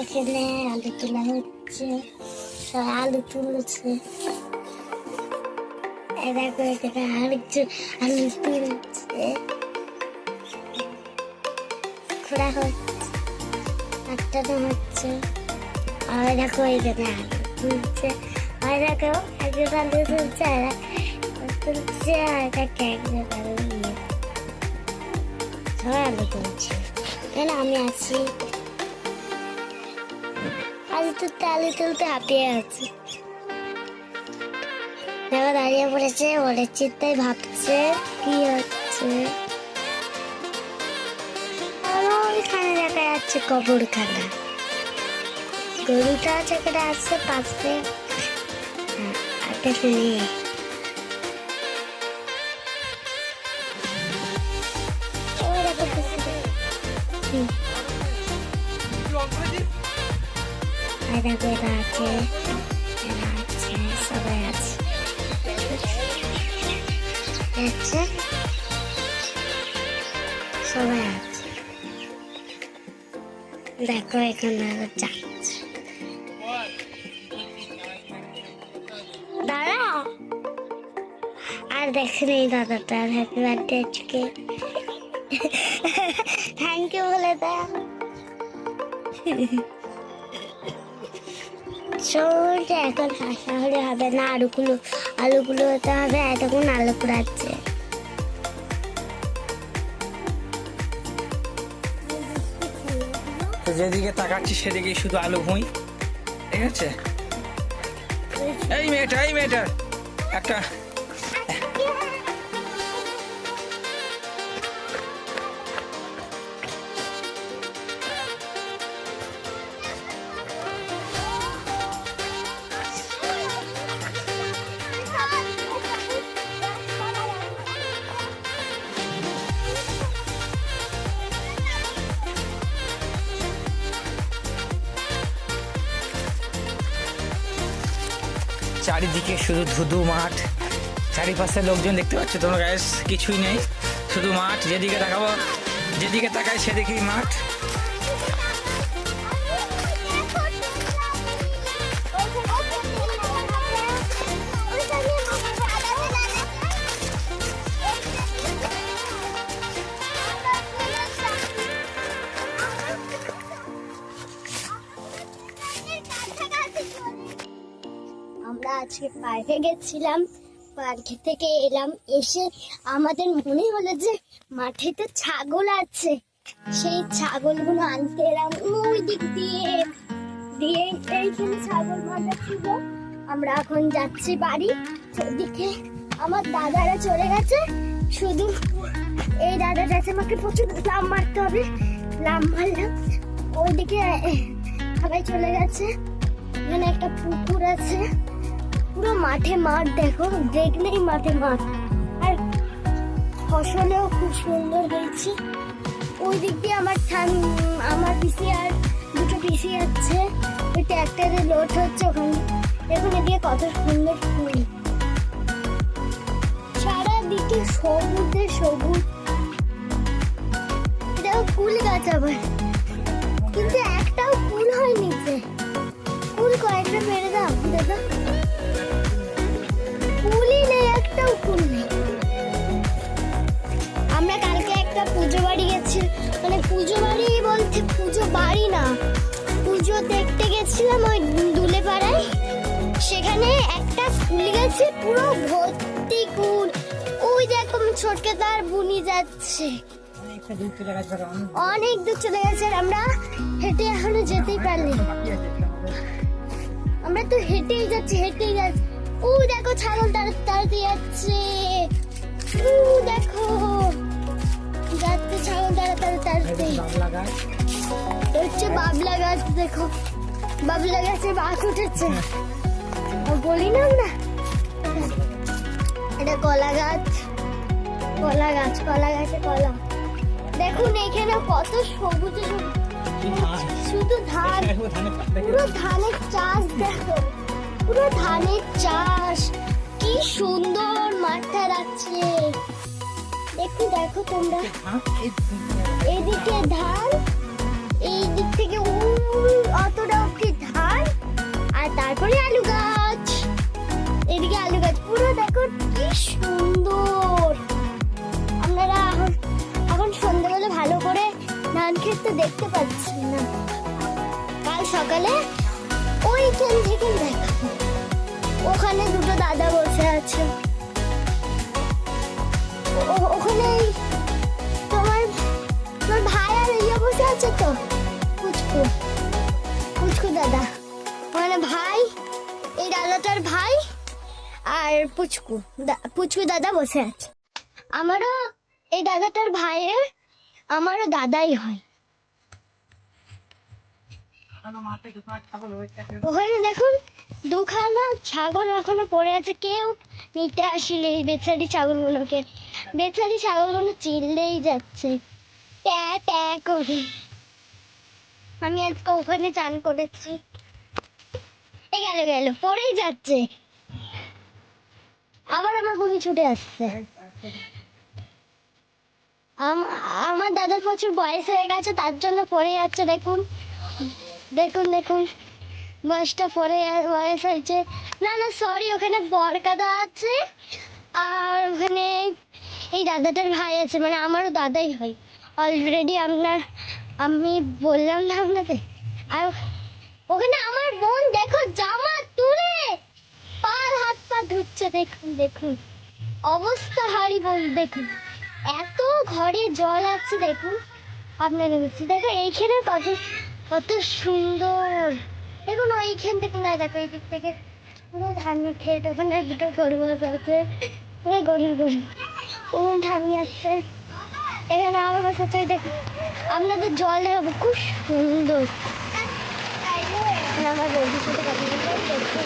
এখানে আলু তোলা হচ্ছে আলু তুলছে। দেখো এখানে আরেকজন আলু তুলছে। খোড়া হচ্ছে, আটটানো হচ্ছে। আর দেখো এখানে আলু তুলছে। আর দেখো একজন আলু তুলছে, আর তুলছে, আর দেখো একজন আলু সবাই আলু তুলছে। আমি আছি। তুলতে আলু তুলতে হাঁপিয়ে আছে। দেখো দাঁড়িয়ে পড়েছে ওরে চিন্তায় ভাবছে, কি হচ্ছে? ওইখানে দেখা যাচ্ছে কবরখানা। গরুটা যেখানে আছে পাশে আগে নেই আর দেখো এরা আছে এরা আছে সবাই আছে আছে সবাই আছে দেখো এখানে আরও যাচ্ছে দাঁড়াও আর দেখেন এই দাদাটার হ্যাপি বার্থডে আজকে থ্যাংক ইউ বলে দাও চলছে এখন হাসা হলে হবে না, আলুগুলো আলুগুলো হতে হবে এতক্ষণ আলু কুড়াচ্ছে যেদিকে তাকাচ্ছি সেদিকে শুধু আলু ভুঁই, ঠিক আছে? এই মেয়েটা এই মেয়েটা, একটা চারিদিকে শুধু ধুধু মাঠ। চারিপাশে লোকজন দেখতে পাচ্ছ তোমরা গায়ে কিছুই নেই। শুধু মাঠ, যেদিকে তাকাবো, যেদিকে তাকায় সেদিকেই মাঠ। আমরা আজকে পার্কে গেছিলাম, পার্কে থেকে এলাম, এসে আমাদের মনে হলো যে মাঠে তো ছাগল আছে। সেই ছাগলগুলো আনতে এলাম ওই দিক দিয়ে। দিয়ে এইখানে ছাগল বাঁধা ছিল। আমরা এখন যাচ্ছি বাড়ি। ওদিকে আমার দাদারা চলে গেছে। শুধু এই দাদাটা আছে আমাকে প্রচুর লাম মারতে হবে। লাম মারলাম। ওইদিকে সবাই চলে গেছে। এখানে একটা পুকুর আছে। পুরো মাঠে মাঠ দেখো, দেখলেই মাঠে মাঠ। আর ফসলেও খুব সুন্দর হয়েছে। ওই দিক দিয়ে আমার আমার পিসি আর দুটো পিসি আছে। ওই ট্র্যাক্টরে লোড হচ্ছে ওখানে। দেখুন এদিকে কত সুন্দর ফুল। সারাদিকে সবুজে সবুজ। এটা ফুল গাছ আবার। কিন্তু একটাও ফুল হয়নি যে ফুল কয়েকটা মেরে দাও, দাদা। গেছিলাম ওই দুলে পাড়ায় সেখানে একটা ফুল গেছে পুরো ভর্তি কুল। ওই দেখো ছোটকে তার বুনি যাচ্ছে। অনেক দূর চলে গেছে আমরা হেঁটে এখনও যেতেই পারলি আমরা তো হেঁটেই যাচ্ছি হেঁটেই যাচ্ছি। ও দেখো ছাগল তাড়াতাড়ি যাচ্ছে। ও দেখো যাচ্ছে ছাগল তাড়াতাড়ি এটা হচ্ছে বাবলা গাছ দেখো। বাবলা গাছে বাঘ উঠেছে। বলি না আমরা। এটা কলা গাছ। কলা গাছ কলা গাছে কলা। দেখুন এখানে কত সবুজ শুধু ধান। পুরো ধানের চাষ দেখো। পুরো ধানের চাষ। কি সুন্দর মাঠটা লাগছে। দেখো দেখো তোমরা। এদিকে ধান এই দিক থেকে তারপরে আলু গাছ। এদিকে আলু গাছ। পুরো দেখো কি সুন্দর। আমরা এখন এখন সন্ধ্যাবেলা ভালো করে ধান ক্ষেত তো দেখতে পাচ্ছি না। কাল সকালে ওইখান থেকে দেখাবো। ওখানে দুটো দাদা বসে আছে। ওখানে তোমার তোমার ভাই আর ইয়ে বসে আছে তো? পুচকু। পুচকু দাদা। ভাই, এই দাদাটার ভাই আর পুচকু পুচকু দাদা বসে আছে। আমারও এই দাদাটার ভাইয়ের, আমারও দাদাই হয়। ওখানে দেখুন, দুখানা ছাগল এখনও পড়ে আছে। কেউ নিতে আসলে এই বেচারি ছাগলগুলোকে। বেচারি ছাগলগুলো চিল্লেই যাচ্ছে। ট্যা ট্যা করে। আমি আজকে ওখানে চান করেছি। গেল গেল, পড়েই যাচ্ছে। আবার আমার বুড়ি ছুটে আসছে। আম- আমার দাদার প্রচুর বয়স হয়ে গেছে, তার জন্য পড়ে যাচ্ছে, দেখুন। দেখুন দেখুন, বয়সটা আর বয়স হয়েছে। না না সরি ওখানে বরকাদা আছে, আর ওখানে এই দাদাটার ভাই আছে মানে আমারও দাদাই হয়। অলরেডি আপনার আমি বললাম না আপনাকে, আর ওখানে আমার বোন দেখো, জামা তুলে পার হাত পা ধুচ্ছে, দেখুন দেখুন। অবস্থা হারি বল দেখুন। এত ঘরে জল আছে, দেখুন। আপনাদের বলছি দেখো, এইখানে কত কত সুন্দর। দেখুন, ওইখান থেকে না, দেখো, এই দিক থেকে পুরো ধান খেত ওখানে দুটো গরু আছে। পুরো গরুর গরু। পুরো ধান আসছে এখানে আমার চাই দেখুন, আপনাদের জল খুব সুন্দর। আর আমার বন্ধুর সাথে কথা বলতে